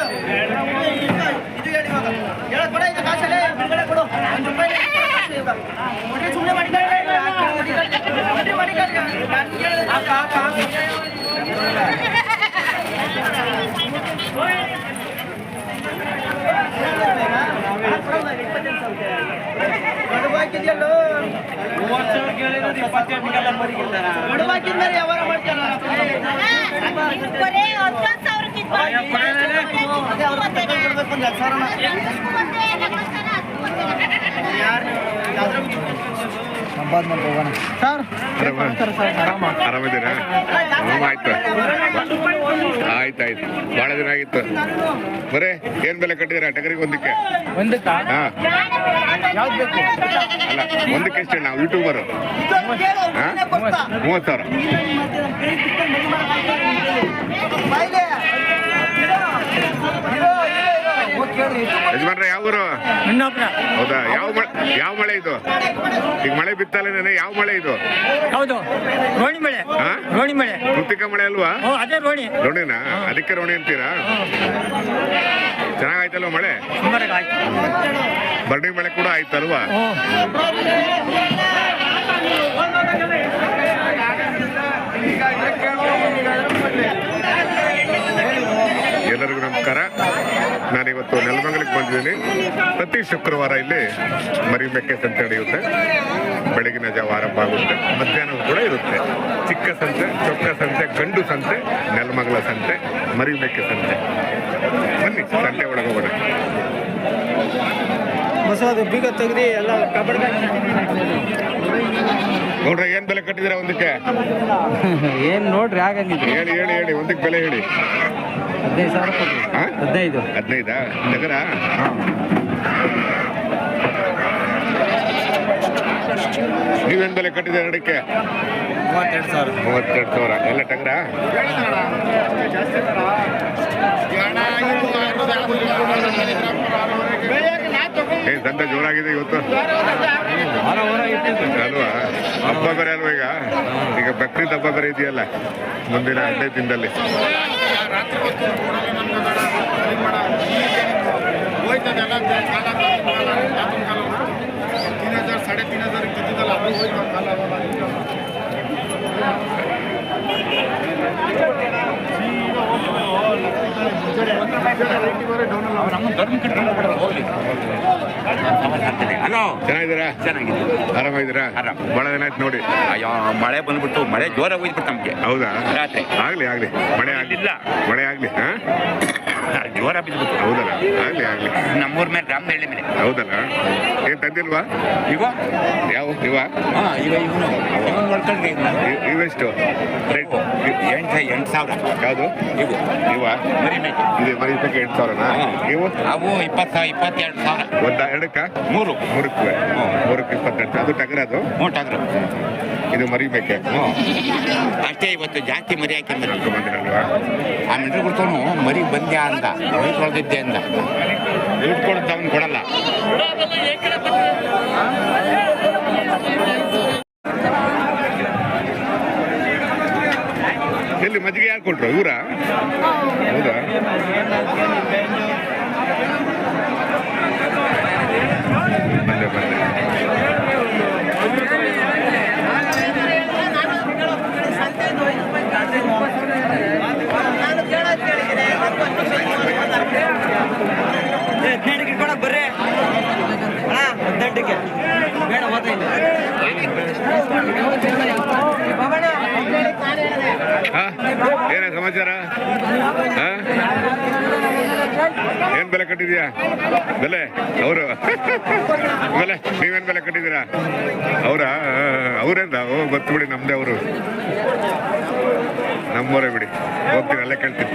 ಹೇಳು ಇದು ಹೇಳಿ ಇವಾಗ ಹೇಳ ಕೊಡ ಇದು ಕಾಸಲ್ಲೇ ಬಿಡುಗಡೆ ಕೊಡು ಒಂದು ರೂಪಾಯಿ ಕಾಸು ಇವಾಗ ಒಟ್ಟಿ ಸುಮ್ಮನೆ ಮಾಡಿದ್ದಾರೆ ಒಟ್ಟಿ ಮಾಡಿದ್ದಾರೆ ನಾನು ಕೇಳಿದೆ ಆಕ ಆಕ ಹಾಕಿದ್ಯಲ್ಲೋ ಹಾಕಿದ ಮೇಲೆ ವ್ಯವಹಾರ ಮಾಡ್ತಾರ ಆರಾಮಿದ್ದೀರಾ? ಆಯ್ತು. ಆಯ್ತು ಆಯ್ತು. ಭಾಳ ದಿನ ಆಗಿತ್ತು. ಬರೇ ಏನ್ ಬೆಲೆ ಕಟ್ಟಿದ್ದೀರಾ ಟಗರಿಗೆ ಒಂದಕ್ಕೆ? ಒಂದಕ್ಕಾ? ಹಾ. ಅಲ್ಲ ಒಂದಕ್ಕೆ ಎಷ್ಟು ನಾವು ಯೂಟ್ಯೂಬರು ಹಾ? ಮೂವತ್ತು ಸಾವಿರ ಯಜಮಾನ್ರೆ ಯಾವ ಊರು ಇನ್ನೊಬ್ರ ಹೌದಾ? ಯಾವ ಮಳೆ ಯಾವ ಮಳೆ ಇದು? ಈಗ ಮಳೆ ಬಿತ್ತಲ್ಲ ಯಾವ ಮಳೆ ಇದು? ಹೌದು ರೋಣಿ ಮಳೆ. ಹಾ? ರೋಣಿ ಮಳೆ. ಕೃತಿಕ ಮಳೆ ಅಲ್ವಾ? ಅದೇ ರೋಣಿ. ರೋಣಿನಾ? ಅದಕ್ಕೆ ರೋಣಿ ಅಂತೀರಾ? ಚೆನ್ನಾಗಾಯ್ತಲ್ವ ಮಳೆ? ಬರ್ಡಿ ಮಳೆ ಕೂಡ ಆಯ್ತಲ್ವಾ? ಎಲ್ಲರಿಗೂ ನಮಸ್ಕಾರ. ನಾನಿವತ್ತು ನೆಲಮಂಗಲಕ್ಕೆ ಬಂದಿದ್ದೀನಿ. ಪ್ರತಿ ಶುಕ್ರವಾರ ಇಲ್ಲಿ ಮರಿಮೆಕ್ಕೆ ಸಂತೆ ನಡೆಯುತ್ತೆ. ಬೆಳಗಿನ ಜಾವ ಆರಂಭ ಆಗುತ್ತೆ. ಮಧ್ಯಾಹ್ನ ಕೂಡ ಇರುತ್ತೆ. ಚಿಕ್ಕ ಸಂತೆ ಚೊಕ್ಕ ಸಂತೆ ಗಂಡು ಸಂತೆ ನೆಲಮಂಗಲ ಸಂತೆ ಮರಿಮೆಕ್ಕೆ ಸಂತೆ ಬನ್ನಿ ಸಂತೆ ಒಳಗೋಗೋಣ ಬೀಗ ತೆಗ್ದು ಎಲ್ಲ ನೋಡ್ರಿ ಏನ್ ಬೆಲೆ ಕಟ್ಟಿದ್ರೆ ಒಂದಕ್ಕೆ? ಏನ್ ನೋಡ್ರಿ ಆಗಂಗಿದ್ರೆ ಹೇಳಿ ಹೇಳಿ ಹೇಳಿ ಒಂದಕ್ಕೆ ಬೆಲೆ ಹೇಳಿ. ಹದಿನೈದು ಸಾವಿರ? ಹದಿನೈದು. ಹದಿನೈದಾ? ನಗರ ನೀವೇನ್ ಬೆಲೆ ಕಟ್ಟಿದೆ ಅಡಿಕೆ? ಮೂವತ್ತೆರಡು ಸಾವಿರ. ಮೂವತ್ತೆರಡು ಸಾವಿರ. ಎಲ್ಲ ಟಗರ? ಏ ದಂತ ಜೋರಾಗಿದೆ ಇವತ್ತು ವಾರ ವಾರ ಇಟ್ಟಿದ್ದು ಅಲ್ವಾ ಹಬ್ಬ ಬೇರೆ ಅಲ್ವಾ ಈಗ ಈಗ ಬಕ್ರೀದ್ ಹಬ್ಬ ಬೇರೆ ಇದೆಯಲ್ಲ ಮುಂದಿನ ಹದಿನೈದು ದಿನದಲ್ಲಿ तीन हजार साढ़े तीन हजार किती झाला ಹಲೋ. ಚೆನ್ನಾಗಿದ್ದೀರಾ? ಚೆನ್ನಾಗಿದೆ ಆರಾಮಾಗಿದ್ದೀರಾ? ಆರಾಮ್. ಬಹಳ ದಿನ ಆಯ್ತು ನೋಡಿ. ಅಯ್ಯೋ ಮಳೆ ಬಂದ್ಬಿಟ್ಟು ಮಳೆ ಜೋರಾಗಿ ಹೋಯ್ತು ನಮ್ಗೆ. ಹೌದಾ? ರಾತ್ರಿ. ಆಗ್ಲಿ ಆಗ್ಲಿ. ಮಳೆ ಆಗಲಿಲ್ಲ ಮಳೆ ಆಗ್ಲಿ ಹಾ? ಜೋರ ಬಿದ್ಬಿಟ್ಟು ಹೌದಲ್ಲ? ಆಗ್ಲಿ ಆಗ್ಲಿ. ನಮ್ಮೂರ ಮೇಲೆ ರಾಮನಹಳ್ಳಿ ಮೇಲೆ ಹೌದಲ್ಲ? ಏನ್ ತಂದಿಲ್ವಾ? ಇವ? ಯಾವ ಇವ? ಹಾ ಇವ ಇವನು. ಇವನು ನೋಡ್ಕೊಂಡ್ರಿ ಇವೆಷ್ಟು? ಎಂಟು ಎಂಟು ಸಾವಿರ. ಯಾವುದು? ಇವು. ಇವ? ಮರಿ ಮೇಕೆ. ಇದು ಮರಿ ಮೇಕೆ ಎಂಟು ಸಾವಿರನಾ? ಇವು? ಅವು ಇಪ್ಪತ್ತ ಇಪ್ಪತ್ತೆರಡು ಸಾವಿರ. ಒಂದ ಎರಡಕ್ಕ? ಮೂರು. ಮೂರಕ್ಕೆ. ಮೂರಕ್ಕೆ ಇಪ್ಪತ್ತೆರಡು ಅದು ಟಗರ ಅದು ಮೂಟಾಗ್ರು ಇದು ಮರಿ ಬೇಕೆ ಹ್ಞೂ. ಅಷ್ಟೇ ಇವತ್ತು ಜಾಸ್ತಿ ಮರಿ ಹಾಕಿ ಮರಿ. ಬಂದಿರಲ್ವಾ ಆ ಮಿಂಡ್ರು ಕೊಡ್ತಾನು ಮರಿ ಬಂದ್ಯಾ ಅಂತ. ಮರಿ ಕೊಡ್ದಿದ್ದೆ ಅಂದ ದುಡ್ಡು ಕೊಡ್ತಾ ಅವ್ನು ಕೊಡಲ್ಲ. ಎಲ್ಲಿ ಮಜ್ಜಿಗೆ ಯಾರು ಕೊಟ್ರು? ಊರ ಹೌದಾ ಬಂದೆ ಬಂದೆ ಹದಿನೆಂಟಕ್ಕೆ ಕೊಡಕ್ ಬರ್ರಿ ಅಣ್ಣ ಹದಿನೆಂಟಕ್ಕೆ ಬೇಡ ಓದ ಇಲ್ಲ ಬಾಬಣ್ಣ ಹಾ ಏನ ಸಮಾಚಾರ? ಏನ್ ಬೆಲೆ ಕಟ್ಟಿದ್ಯಾ ಬೆಲೆ? ಅವರು? ಬೆಲೆ? ನೀವೇನ್ ಬೆಲೆ ಕಟ್ಟಿದ್ದೀರಾ? ಅವರ? ಅವ್ರೇನ್ ಓ, ಗೊತ್ತು ಬಿಡಿ, ನಮ್ದೇ ಅವರು. ನಮ್ಮವರೇ ಬಿಡಿ. ಹೋಗ್ತೀನಿ ಅಲ್ಲೇ ಕೇಳ್ತೀನಿ.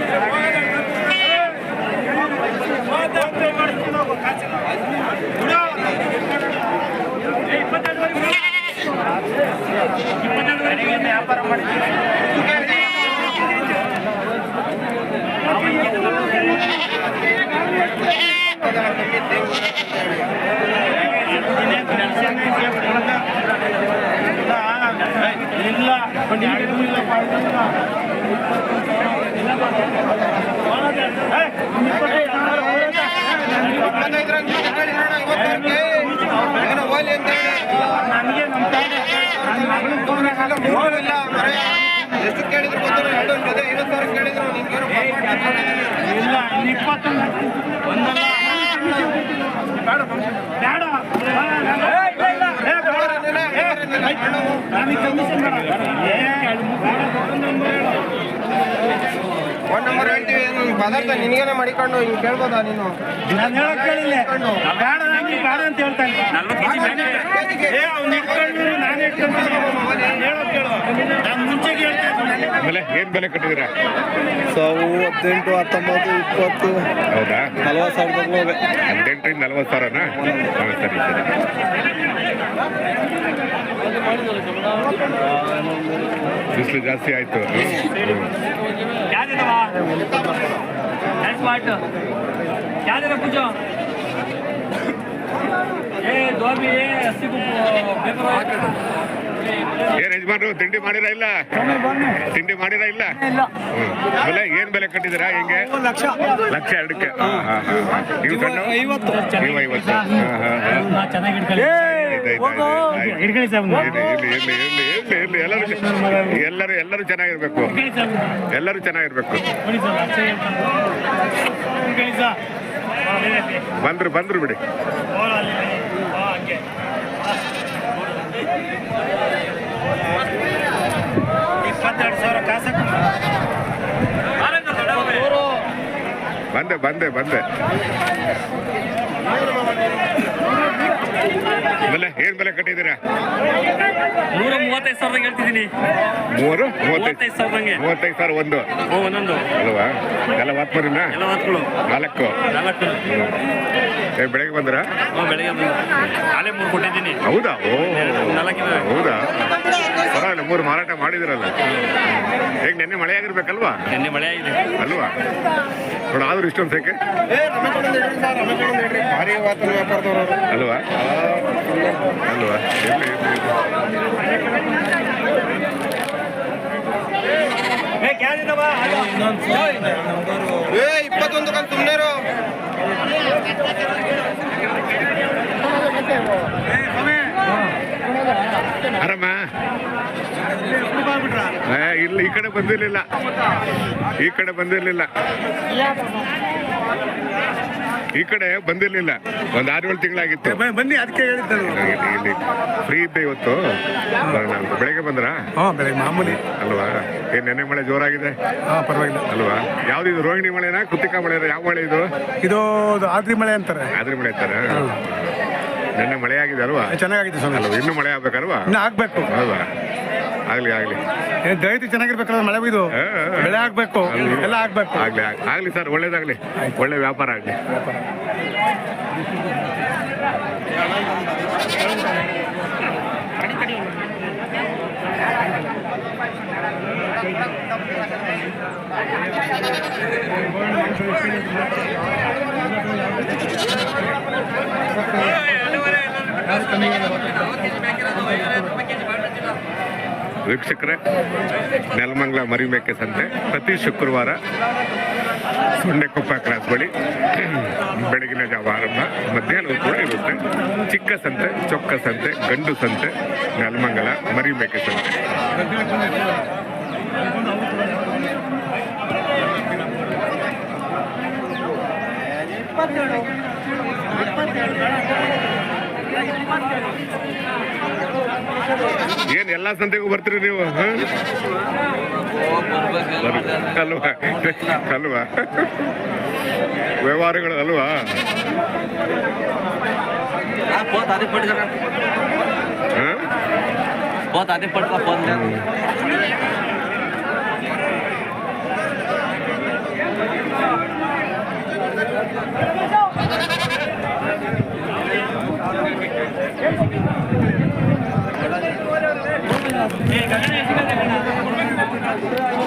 ಇಲ್ಲ ಎಷ್ಟು ಕೇಳಿದ್ರು ಗೊತ್ತಿಲ್ಲ ಎರಡು ಜೊತೆ ಐವತ್ತು ಸಾವಿರ ಕೇಳಿದ್ರು ನಿಮ್ಗೇನು ಇಲ್ಲ ಇಪ್ಪತ್ತೊಂದು. ಒಂದಲ್ಲ. ಒನ್ ನಂಬರ್ ಹೇಳ್ತೀವಿ ನೀನು ಪದಾರ್ಥ ನಿನಗೇನೆ ಮಾಡಿಕೊಂಡು ಹಿಂಗೆ ಕೇಳ್ಬೋದಾ ನೀನು? ನಾನು ಹೇಳಕ್ ಕೇಳಿಲ್ಲ. ಬೇಡ ಬೇಡ ಅಂತ ಹೇಳ್ತಾ ಇಲ್ಲ ಏ ಅವ್ನು ಇಟ್ಕೊಂಡು ನಾನು ಇಟ್ಕೊಂಡು ಹೇಳೋದು ಕೇಳು ನಾನು ಮುಂಚೆಗೆ ಹೇಳ್ತಾ ಆಮೇಲೆ ಏನ್ ಬೆಲೆ ಕಟ್ಟಿದ್ದೀರಾ? ಸಾವು ಹದಿನೆಂಟು ಹತ್ತೊಂಬತ್ತು ಇಪ್ಪತ್ತು ಹೌದಾ? ನಲ್ವತ್ತು ಸಾವಿರದ ಹದಿನೆಂಟರಿಂದ ನಲ್ವತ್ತು ಸಾವಿರನಾ? ಹಾಂ ಸರಿ ಸರಿ. ಬಿಸಿಲು ಜಾಸ್ತಿ ಆಯ್ತು. ಏ ದೋಬಿ ಹಸಿ ಏನ್ ಯಜಮಾನ್ರು ತಿಂಡಿ ಮಾಡಿರ ಇಲ್ಲ? ತಿಂಡಿ ಮಾಡಿರ ಇಲ್ಲ? ಬೆಲೆ ಏನ್ ಬೆಲೆ ಕಟ್ಟಿದಿರ ಹೆಂಗೆ? ಲಕ್ಷ. ಲಕ್ಷ ಎರಡಕ್ಕೆ ಎಲ್ಲರು ಎಲ್ಲರು ಸಣ್ಣ? ಐವತ್ತು. ಐವತ್ತು. ಎಲ್ಲರೂ ಚೆನ್ನಾಗಿರ್ಬೇಕು. ಎಲ್ಲರೂ ಚೆನ್ನಾಗಿರ್ಬೇಕು. ಬಂದ್ರು ಬಂದ್ರು ಬಿಡಿ ಹಂಗೆ ಇಪ್ಪತ್ತೆರಡು ಸಾವಿರ ಕಾಸು ಬಂದೆ ಬಂದೆ ಬಂದೆ. ಏನ್ ಬೆಲೆ ಕಟ್ಟಿದ್ದೀರಾ? ನೂರ ಮೂವತ್ತೈದು ಸಾವಿರದಾಗ ಹೇಳ್ತಿದ್ದೀನಿ. ಮೂರು ಮೂವತ್ತೈದು. ಸಾವಿರದಂಗೆ. ಮೂವತ್ತೈದು ಸಾವಿರ ಒಂದು. ಒಂದೊಂದು. ಅಲ್ವಾ? ಎಲ್ಲ ವಾತ್ಮರಿನ ಎಲ್ಲ ಹೊತ್ಗಳು ನಾಲ್ಕು. ನಾಲ್ಕು. ಏ ಬೆಳಗ್ಗೆ ಬಂದ್ರೆ? ಬೆಳಗ್ಗೆ ಬಂದು ಕಾಲೇ ಮೂರು ಕೊಟ್ಟಿದ್ದೀನಿ. ಹೌದಾ? ಓ ನಾಲ್ಕಿದಾವೆ. ಹೌದಾ? ಪರವಾಗಿಲ್ಲ ಮೂರು ಮಾರಾಟ ಮಾಡಿದಿರಲ್ಲ. ಹೇಗೆ ನೆನ್ನೆ ಮಳೆ ಆಗಿರ್ಬೇಕಲ್ವಾ? ನಿನ್ನೆ ಮಳೆ ಆಗಿದೆ. ಅಲ್ವಾ? ನೋಡ ಆದ್ರೂ ಇಷ್ಟೊಂದು ಸೆಕೆ. ಭಾರಿ ವಾತಾವರಣ ವ್ಯಾಪಾರದವರು ಅಲ್ವಾ ಅಲ್ವಾ ಇರ್ಲಿ, ಇರ್ಲಿ, ಇರ್ಲಿ. ಏ ಇಪ್ಪತ್ತೊಂದು ಕಂತು ಸುಮ್ಮನೆ ಆರಾಮ? ಏ, ಇಲ್ಲ ಈ ಕಡೆ ಬಂದಿರ್ಲಿಲ್ಲ. ಈ ಕಡೆ ಬಂದಿರ್ಲಿಲ್ಲ. ಈ ಕಡೆ ಬಂದಿರ್ಲಿಲ್ಲ. ಒಂದ್ ಆರು ಏಳು ತಿಂಗಳಾಗಿತ್ತು ಬನ್ನಿ ಅದಕ್ಕೆ ಇಲ್ಲಿ ಫ್ರೀ ಇದ್ದೆ ಇವತ್ತು. ಬೆಳಗ್ಗೆ ಬಂದ್ರಾ? ಹಾಂ ಬೆಳಗ್ಗೆ ಮಾಮೂಲಿ. ಅಲ್ವಾ? ಏನ್ ನೆನ್ನೆ ಮಳೆ ಜೋರಾಗಿದೆ? ಹಾಂ ಪರವಾಗಿಲ್ಲ. ಅಲ್ವಾ? ಯಾವ್ದು ಇದು ರೋಹಿಣಿ ಮಳೆನಾ ಕೃತಿಕಾ ಮಳೆ ಯಾವ ಮಳೆ ಇದು? ಇದು ಆದ್ರಿ ಮಳೆ ಅಂತಾರೆ. ಆದ್ರಿ ಮಳೆ ಅಂತಾರ. ನೆನ್ನೆ ಮಳೆ ಆಗಿದೆ ಅಲ್ವಾ ಚೆನ್ನಾಗಿದೆ ಸ್ವಾಮಿ. ಅಲ್ವಾ ಇನ್ನು ಮಳೆ ಆಗ್ಬೇಕಲ್ವಾ ಇನ್ನು ಆಗ್ಬೇಕು. ಅಲ್ವಾ ಆಗ್ಲಿ ಆಗ್ಲಿ. ದಯವಿಟ್ಟು ಚೆನ್ನಾಗಿರ್ಬೇಕಲ್ಲ ಮಳೆ ಇದು. ಬೆಳೆ ಆಗ್ಬೇಕು. ಎಲ್ಲ ಆಗ್ಬೇಕು. ಆಗ್ಲಿ ಆಗ್ಲಿ. ಆಗ್ಲಿ ಸರ್ ಒಳ್ಳೇದಾಗ್ಲಿ. ಒಳ್ಳೆ ವ್ಯಾಪಾರ ಆಗ್ಲಿ. ವೀಕ್ಷಕರೇ, ನೆಲಮಂಗಲ ಮರಿಮೇಕೆ ಸಂತೆ ಪ್ರತಿ ಶುಕ್ರವಾರ ಸೊಂಡೆಕೊಪ್ಪ ಕ್ರಾಸ್ ಬಳಿ ಬೆಳಗಿನ ಜಾವ ಆರಂಭ. ಮಧ್ಯಾಹ್ನ ಕೂಡ ಇರುತ್ತೆ. ಚಿಕ್ಕ ಸಂತೆ, ಚೊಕ್ಕ ಸಂತೆ, ಗಂಡು ಸಂತೆ, ನೆಲಮಂಗಲ ಮರಿಮೇಕೆ ಸಂತೆ. ಏನ್ ಎಲ್ಲಾ ಸಂತೆಗೂ ಬರ್ತೀರಿ ನೀವು ಅಲ್ವಾ? ಅಲ್ವಾ? ವ್ಯವಹಾರಗಳು ಅಲ್ವಾ? ಫೋನ್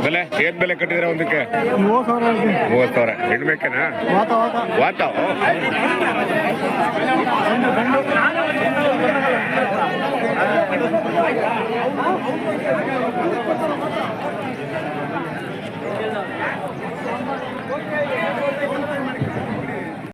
ಬೆಲೆ ಏನ್ ಬೆಲೆ ಕಟ್ಟಿದ್ರೆ ಒಂದಕ್ಕೆ? ಮೂವತ್ತು ಸಾವಿರ ಹೆಣ್ಬೇಕೇನಾ ವಾತ?